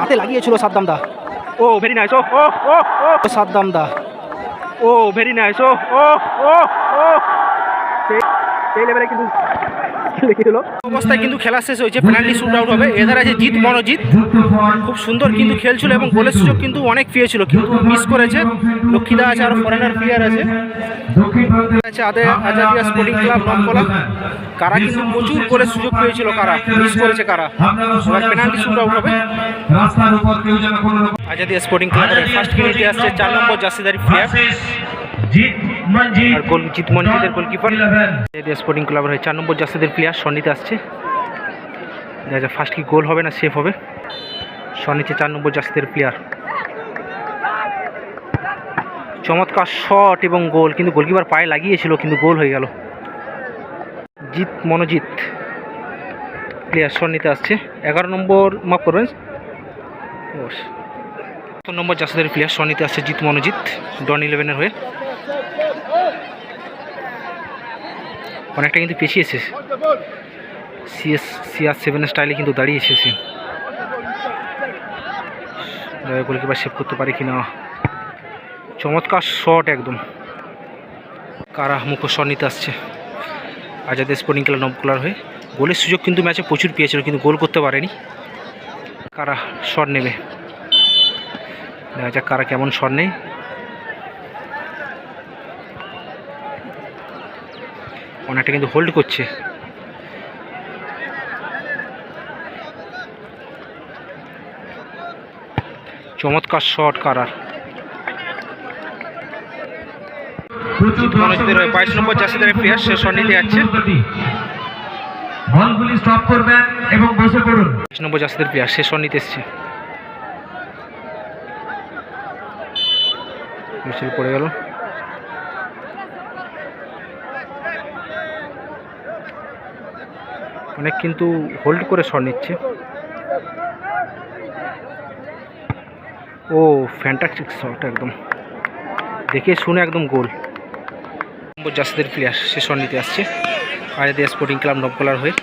হাতে লাগিয়েছিল সাদ্দাম দা oh very nice oh oh oh oh. Saddam দা oh very nice oh oh oh oh. সেই লেভেলে কিন্তু অবস্থায় কিন্তু খেলা শেষ হয়েছে পেনাল্টি শুট আউট হবে এধার আছে জিত, মনোজিৎ খুব সুন্দর কিন্তু খেলছিল এবং গোলের সুযোগ কিন্তু অনেক পেয়েছিল, কিন্তু মিস করেছে। লক্ষ্মীদা আছে আর ফরেনার প্লেয়ার আছে। আদে আজাদিয়া স্পোর্টিং ক্লাব নমকলা কারা কিন্তু প্রচুর করে সুযোগ পেয়েছিল, কারা মিস করেছে, কারা? এবার পেনাল্টি শুট আউট হবে। আজাদিয়া স্পোর্টিং ক্লাবের ফার্স্ট মিনিটে আসছে চার নম্বর জাসিদারি প্লেয়ার আর গোল জিত মঞ্জিতের গোলকিপার স্পোর্টিং ক্লাবের হয়ে চার নম্বর জাসিদের প্লেয়ার সন্নিতে আসছে। দেখা ফার্স্ট কি গোল হবে না সেফ হবে। সন্নিতে চার নম্বর জাসিদের প্লেয়ার চমৎকার শট এবং গোল কিন্তু গোলকিপার পায়ে লাগিয়েছিল কিন্তু গোল হয়ে গেল। জিত মনোজিৎ প্লেয়ার সন্নিতে আসছে। এগারো নম্বর মাফ করবেন। নম্বর জাসদের প্লেয়ার সন্নিতে আসছে জিত মনোজিৎ ডন ইলেভেনের হয়ে। অনেকটা কিন্তু পেছিয়ে এসেছে। সিএস সিআর সেভেন স্টাইলে কিন্তু দাঁড়িয়ে এসেছে। গোলকিপার সেভ করতে পারে কি না চমৎকার শট একদম। কারা মুখ শট নিতে আসছে? আজাদ স্পোর্টিং ক্লাব নবকুলার হয়ে। গোলের সুযোগ কিন্তু ম্যাচে প্রচুর পেয়েছিল, কিন্তু গোল করতে পারেনি। কারা শট নেবে? দেখা যাক কারা কেমন শট নেই অনেকটা কিন্তু হোল্ড করছে। চমৎকার শট কারার। বাইশ নম্বর জাসিদারের প্লেয়ার সে সন্নিতে যাচ্ছে। বলগুলি স্টপ করবেন এবং বসে পড়ুন। বাইশ নম্বর জাসিদের প্লেয়ার সে সন্নিতে এসছে। মিছিল পড়ে গেল। অনেক কিন্তু হোল্ড করে শট নিচ্ছে। ও ফ্যান্টাস্টিক শট একদম। দেখে শুনে একদম গোল জাসিদের প্লেয়ার সে শট নিতে আসছে। আজাদিয়া স্পোর্টিং ক্লাব নবকলার হয়ে।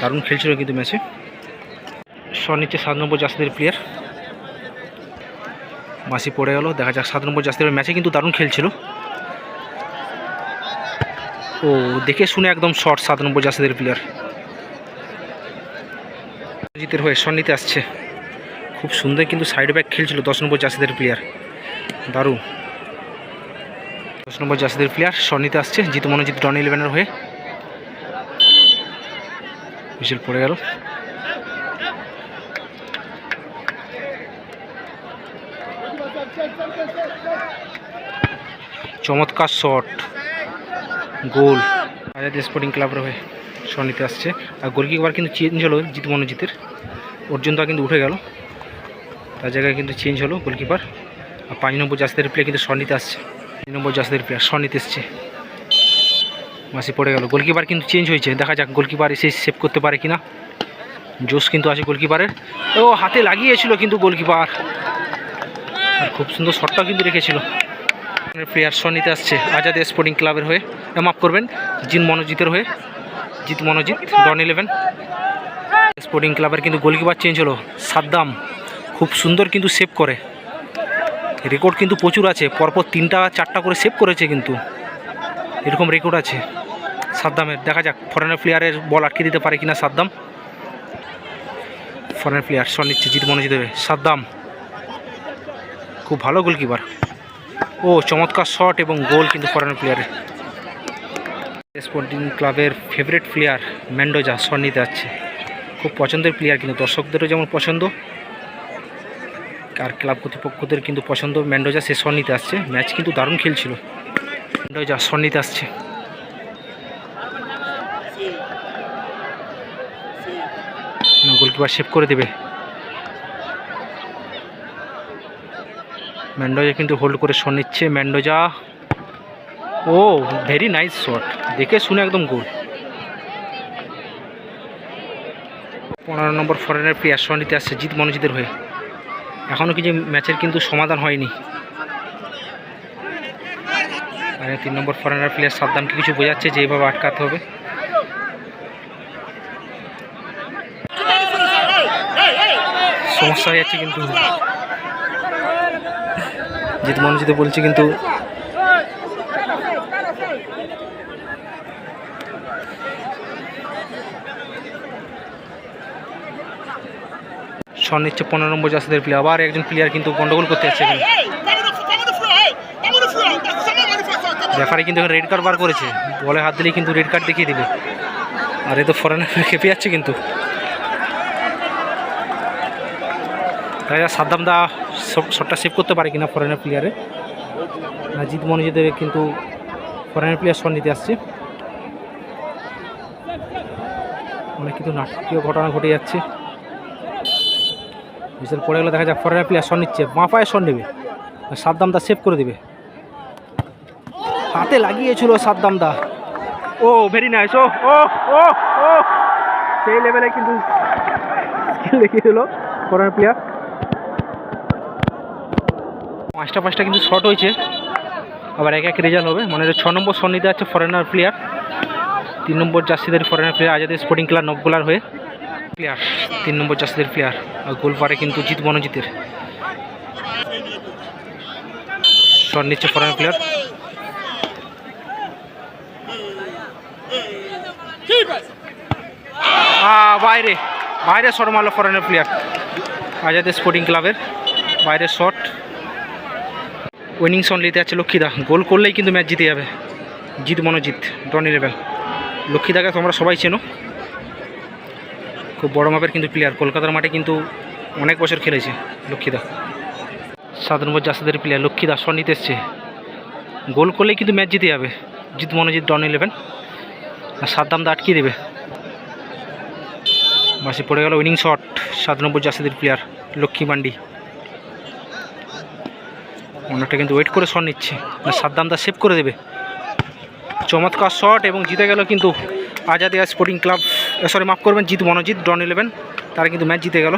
দারুণ খেলছিল কিন্তু ম্যাচে শট নিচ্ছে সাত নম্বর জাসিদের প্লেয়ার মাসি পড়ে গেল, দেখা যাক সাত নম্বর জাসিদের ম্যাচে কিন্তু দারুণ খেলছিল। ও, দেখে শুনে একদম শর্ট সাত নম্বর জাসিদের প্লেয়ার জিতের হয়ে সন্নিতে আসছে। খুব সুন্দর কিন্তু সাইড ব্যাক খেলছিল দশ নম্বর জাসিদের প্লেয়ার দারুণ। দশ নম্বর জাসিদের প্লেয়ার সন্নিতে আসছে, জিত মনোজিৎ ডন ইলেভেনের হয়ে। মিছিল পড়ে গেল। চমৎকার শট গোল। আজাদ স্পোর্টিং ক্লাবের হয়ে সন্নিতে আসছে। আর গোলকিপার কিন্তু চেঞ্জ হলো জিত মনোজিতের। অর্জুন দা কিন্তু উঠে গেল। তার জায়গায় কিন্তু চেঞ্জ হলো গোলকিপার আর পাঁচ নম্বর জাসদের প্লেয়ার কিন্তু সন্নিতে আসছে। তিন নম্বর জাসদের প্লেয়ার সন্নিতে এসছে। মাসি পড়ে গেল। গোলকিপার কিন্তু চেঞ্জ হয়েছে। দেখা যাক গোলকিপার এসে সেভ করতে পারে কিনা। জোশ কিন্তু আছে গোলকিপারের ও হাতে লাগিয়েছিল কিন্তু গোলকিপার খুব সুন্দর শটটাও কিন্তু রেখেছিল। প্লেয়ার সন্নিতে আসছে আজাদ স্পোর্টিং ক্লাবের হয়ে। মাফ করবেন জিন মনোজিতের হয়ে। জিত মনোজিৎ ডন ইলেভেন স্পোর্টিং ক্লাবের কিন্তু গোলকিপার চেঞ্জ হলো। সাদ্দাম খুব সুন্দর কিন্তু সেভ করে। রেকর্ড কিন্তু প্রচুর আছে। পরপর তিনটা, চারটা করে সেভ করেছে কিন্তু। এরকম রেকর্ড আছে সাদ্দামের। দেখা যাক ফরেনার প্লেয়ারের বল আটকে দিতে পারে কিনা সাদ্দাম। ফরেনার প্লেয়ার শট নিচ্ছে জিত মনোজিৎ হবে সাদ্দাম খুব ভালো গোলকিপার ও, চমৎকার শট এবং গোল কিন্তু ফরেনার প্লেয়ারের স্পোর্টিং ক্লাবের ফেভারিট প্লেয়ার ম্যান্ডোজা শট নিতে যাচ্ছে। খুব পছন্দের প্লেয়ার কিন্তু, দর্শকদেরও যেমন পছন্দ, আর ক্লাব কর্তৃপক্ষদের কিন্তু পছন্দ ম্যান্ডোজা সে শট নিতে আসছে। ম্যাচ কিন্তু দারুণ খেলছিল। ম্যান্ডোজা শট নিতে আসছে। গোলকিপার সেভ করে দেবে। ম্যান্ডোজা কিন্তু হোল্ড করে শট নিচ্ছে, Mendoza. Oh very nice shot দেখে শুনে একদম গোল পনেরো নম্বর ফরেনের প্লেয়ার শট নিতে আসছে জিত মনোজিতের হয়ে। এখনও কিছু ম্যাচের কিন্তু সমাধান হয়নি। আর, তিন নম্বর ফরেনার প্লেয়ার সাবধানকে কিছু বোঝাচ্ছে যে এইভাবে আটকাতে হবে। সমস্যা হয়ে যাচ্ছে কিন্তু। জিত মনোজিতে বলছে কিন্তু শট নিচ্ছে পনেরো নম্বর জাসিদের প্লেয়ার আবার একজন প্লেয়ার কিন্তু গন্ডগোল করতে এখানে। রেফারি কিন্তু রেড কার্ড বার করেছে। বলে হাত দিলেই কিন্তু রেড কার্ড দেখিয়ে দিবে। আর এ তো ফরেনার খেপে যাচ্ছে কিন্তু। দেখা যাক সাদ্দাম দা শটটা সেভ করতে পারে কিনা ফরেনার প্লেয়ারে জিত মনোজিতের কিন্তু ফরেনার প্লেয়ার শট নিতে আসছে। অনেক কিন্তু নাটকীয় ঘটনা ঘটে যাচ্ছে। বিশাল পড়ে গেলে দেখা যাক ফরেনার প্লেয়ার শট নিচ্ছে। বাঁ পায়ে শট নেবে সাদ্দাম দা সেভ করে দেবে। হাতে লাগিয়েছিল সাদ্দাম দা। Oh very nice oh oh oh oh. সেই লেভেলে কিন্তু স্কিল দেখিয়েছিল ফরেনার প্লেয়ার পাঁচটা পাঁচটা কিন্তু শর্ট হয়েছে। আবার এক এক রেজাল্ট হবে। মানে ছ নম্বর শট নিতে যাচ্ছে ফরেনার প্লেয়ার তিন নম্বর জার্সিদের ফরেনার প্লেয়ার আজাদের স্পোর্টিং ক্লাব নবগোলার হয়ে প্লেয়ার তিন নম্বর জার্সিদের প্লেয়ার আর গোল পারে কিন্তু জিত মনোজিতের। শট নিচ্ছে ফরেনার প্লেয়ার বাইরে। বাইরে শট মারলো ফরেনার প্লেয়ার আজাদের স্পোর্টিং ক্লাবের বাইরে শট উইনিং শট নিতে যাচ্ছে লক্ষ্মীদা গোল করলেই কিন্তু ম্যাচ জিতে যাবে। জিত মনোজিৎ ডন ইলেভেন লক্ষ্মীদাকে তোমরা সবাই চেনো। খুব বড় মাপের কিন্তু প্লেয়ার কলকাতার মাঠে কিন্তু অনেক বছর খেলেছে লক্ষ্মীদা সাত নম্বর জাসিদের প্লেয়ার লক্ষ্মীদা শট নিতে এসছে। গোল করলেই কিন্তু ম্যাচ জিতে যাবে। জিত মনোজিৎ ডন ইলেভেন আর সাদ্দাম দা আটকিয়ে দেবে। মাসি পড়ে গেল উইনিং শট সাত নম্বর জাসিদের প্লেয়ার লক্ষ্মী মান্ডি। অনেকটা কিন্তু ওয়েট করে শট নিচ্ছে। সাদ্দামদা সেভ করে দেবে। চমৎকার শট এবং জিতে গেল কিন্তু আজাদিয়া স্পোর্টিং ক্লাব সরি মাফ করবেন জিত মনোজিৎ ডন ইলেভেন তারা কিন্তু ম্যাচ জিতে গেল।